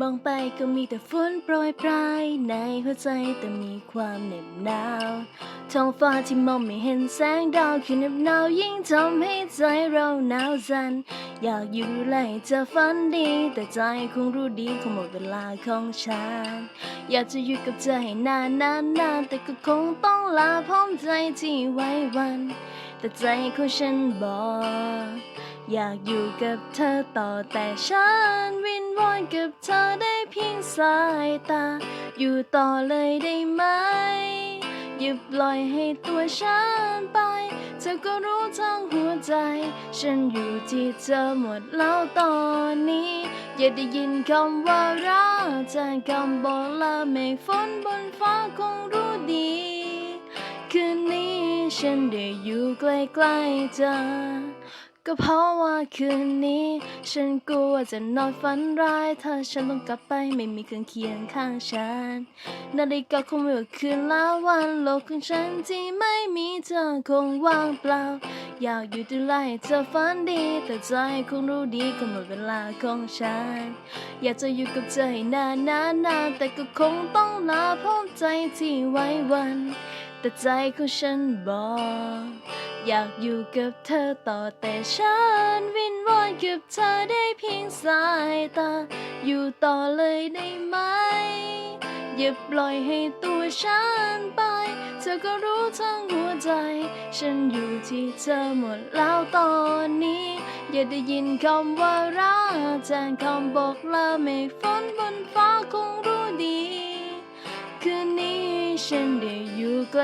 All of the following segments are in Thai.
มองไปก็มีแต่ฝนโปรยปลายในหัวใจแต่มีความเหน็บหนาวท้องฟ้าที่มองไม่เห็นแสงดาวคือเหน็บหนาวยิ่งทำให้ใจเราหนาวสั่นอยากอยู่ไล่จะฝันดี แต่ใจคงรู้ดีคงหมดเวลาของฉัน อยากจะอยู่กับเธอให้นานนานนานแต่ก็คงต้องลาพร้อมใจที่ไว้วัน แต่ใจของฉันบอก อยากอยู่กับเธอต่อแต่ฉันวินวอนกับเธอได้เพียงสายตา อยู่ต่อเลยได้ไหมอย่าปล่อยให้ตัวฉันไป เธอก็รู้ทั้งหัวใจ ฉันอยู่ที่เธอหมดแล้วตอนนี้ อย่าได้ยินคำว่ารักจากคำบอกลาเมฆฝนบนฟ้าคงรู้ดี คืนนี้ฉันได้อยู่ใกล้ๆเธอ ก็เพราะว่าคืนนี้ ฉันกลัวจะนอนฝันร้าย ถ้าฉันต้องกลับไปไม่มีเครื่องเคียงข้างฉัน นาฬิกาคงไม่ว่าคืนละวันโลกของฉันที่ไม่มีเธอคงว่างเปล่า อยากอยู่ดูแลให้เธอฝันดี แต่ใจคงรู้ดีก็หมดเวลาของฉัน อยากจะอยู่กับเธอให้นานนานนานแต่ก็คงต้องลาพร้อมใจที่ไว้วัน แต่ใจของฉันบอก อยากอยู่กับเธอต่อแต่ฉันวินวอนกับเธอได้เพียงสายตา อยู่ต่อเลยได้ไหม อย่าปล่อยให้ตัวฉันไป เธอก็รู้ทั้งหัวใจ ฉันอยู่ที่เธอหมดแล้วตอนนี้ อย่าได้ยินคำว่ารักจากคำบอกลาเมฆฝนบนฟ้าคงรู้ดี คืนนี้ฉันได้ อยู่ใ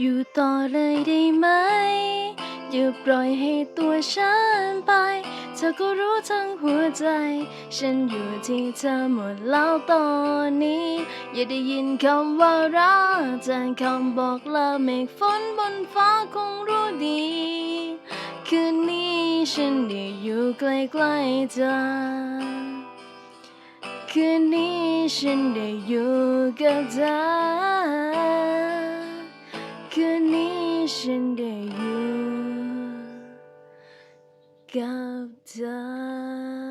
อยู่ต่อเลยได้ไหม อย่าปล่อยให้ตัวฉันไป เธอก็รู้ทั้งหัวใจ ฉันอยู่ที่เธอหมดแล้วตอนนี้ อย่าได้ยินคำว่ารักจากคำบอกลาเมฆฝนบนฟ้าคงรู้ดี คืนนี้ฉันได้อยู่ใกล้ๆเธอ คืนนี้ฉันได้อยู่กับเธอ คืนนี้ฉันได้อยู่กับเธอ